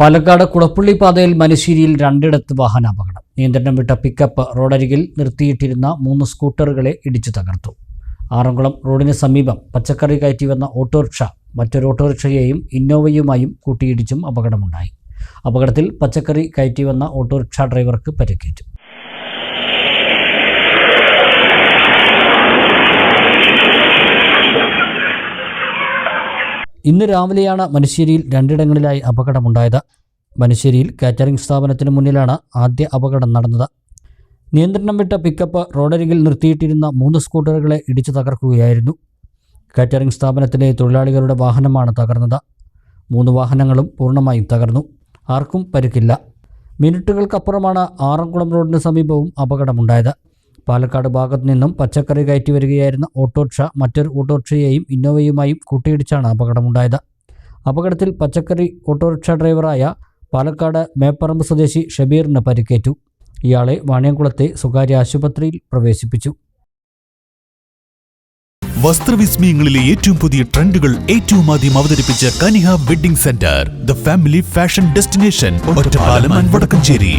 പാലക്കാട് കുളപ്പള്ളി പാതയിൽ മനുശ്ശേരിയിൽ രണ്ടിടത്ത് വാഹനാപകടം. നിയന്ത്രണം വിട്ട പിക്കപ്പ് റോഡരികിൽ നിർത്തിയിട്ടിരുന്ന മൂന്ന് സ്കൂട്ടറുകളെ ഇടിച്ചു തകർത്തു. ആറന്കുളം റോഡിന് സമീപം പച്ചക്കറി കയറ്റി വന്ന ഓട്ടോറിക്ഷ മറ്റൊരു ഓട്ടോറിക്ഷയെയും ഇന്നോവയുമായും കൂട്ടിയിടിച്ചും അപകടമുണ്ടായി. അപകടത്തിൽ പച്ചക്കറി കയറ്റി വന്ന ഓട്ടോറിക്ഷ ഡ്രൈവർക്ക് പരിക്കേറ്റു. ഇന്ന് രാവിലെയാണ് മനുശ്ശേരിയിൽ രണ്ടിടങ്ങളിലായി അപകടമുണ്ടായത്. മനുശ്ശേരിയിൽ കാറ്ററിംഗ് സ്ഥാപനത്തിന് മുന്നിലാണ് ആദ്യ അപകടം നടന്നത്. നിയന്ത്രണം വിട്ട പിക്കപ്പ് റോഡരികിൽ നിർത്തിയിട്ടിരുന്ന മൂന്ന് സ്കൂട്ടറുകളെ ഇടിച്ചു തകർക്കുകയായിരുന്നു. കാറ്ററിംഗ് സ്ഥാപനത്തിലെ തൊഴിലാളികളുടെ വാഹനമാണ് തകർന്നത്. മൂന്ന് വാഹനങ്ങളും പൂർണമായും തകർന്നു. ആർക്കും പരിക്കില്ല. മിനിറ്റുകൾക്കപ്പുറമാണ് ആറംകുളം റോഡിന് സമീപവും അപകടമുണ്ടായത്. പാലക്കാട് ഭാഗത്തു നിന്നും പച്ചക്കറി കയറ്റി വരികയായിരുന്ന ഓട്ടോറിക്ഷ മറ്റൊരു ഓട്ടോറിക്ഷയെയും ഇന്നോവയുമായും കൂട്ടിയിടിച്ചാണ് അപകടമുണ്ടായത്. അപകടത്തിൽ പച്ചക്കറി ഓട്ടോറിക്ഷ ഡ്രൈവറായ പാലക്കാട് മേപ്പറമ്പ് സ്വദേശി ഷബീറിന് പരിക്കേറ്റു. ഇയാളെ വാണിയംകുളത്തെ സ്വകാര്യ ആശുപത്രിയിൽ പ്രവേശിപ്പിച്ചു. വസ്ത്രവിസ്മയങ്ങളിലെ ഏറ്റവും പുതിയ ട്രെൻഡുകൾ ഏറ്റവും ആദ്യം അവതരിപ്പിച്ച Kaniha wedding centre the family fashion destination Vadakkanchery.